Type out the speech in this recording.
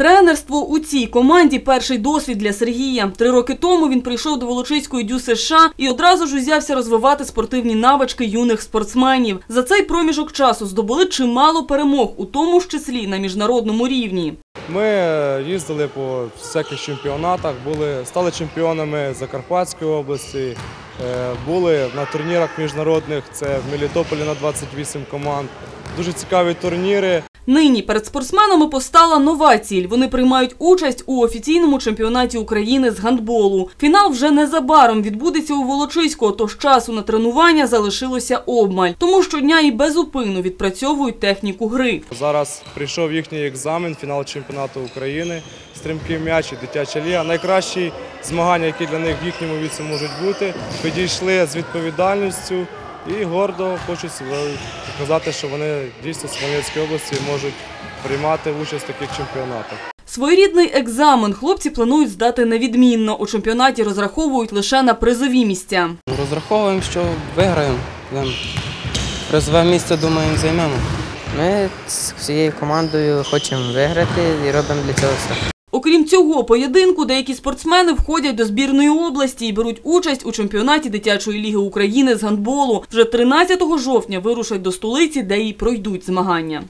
Тренерство у цій команді перший досвід для Сергія. Три роки тому він прийшов до Волочиської дю США і одразу ж узявся розвивати спортивні навички юних спортсменів. За цей проміжок часу здобули чимало перемог, у тому ж числі на міжнародному рівні. Ми їздили по всяких чемпіонатах, були, стали чемпіонами Закарпатської області, е, були на турнірах міжнародних, це в Мелітополі на 28 команд. Дуже цікаві турніри. Нині перед спортсменами постала нова ціль. Вони приймають участь у офіційному чемпіонаті України з гандболу. Фінал вже незабаром відбудеться у Волочиську, тож часу на тренування залишилося обмаль. Тому щодня і безупинно відпрацьовують техніку гри. Зараз прийшов їхній екзамен, фінал чемпіонату України, стрімкий м'яч і дитяча ліга. Найкращі змагання, які для них в їхньому віці можуть бути. Підійшли з відповідальністю і гордо хочуть показати, що вони дійсно з Хмельницької області можуть приймати участь в таких чемпіонатах. Своєрідний екзамен хлопці планують здати невідмінно. У чемпіонаті розраховують лише на призові місця. Розраховуємо, що виграємо. Призове місце, думаємо, займемо. Ми з всією командою хочемо виграти і робимо для цього все. Окрім цього поєдинку, деякі спортсмени входять до збірної області і беруть участь у чемпіонаті дитячої ліги України з гандболу. Вже 13 жовтня вирушать до столиці, де і пройдуть змагання.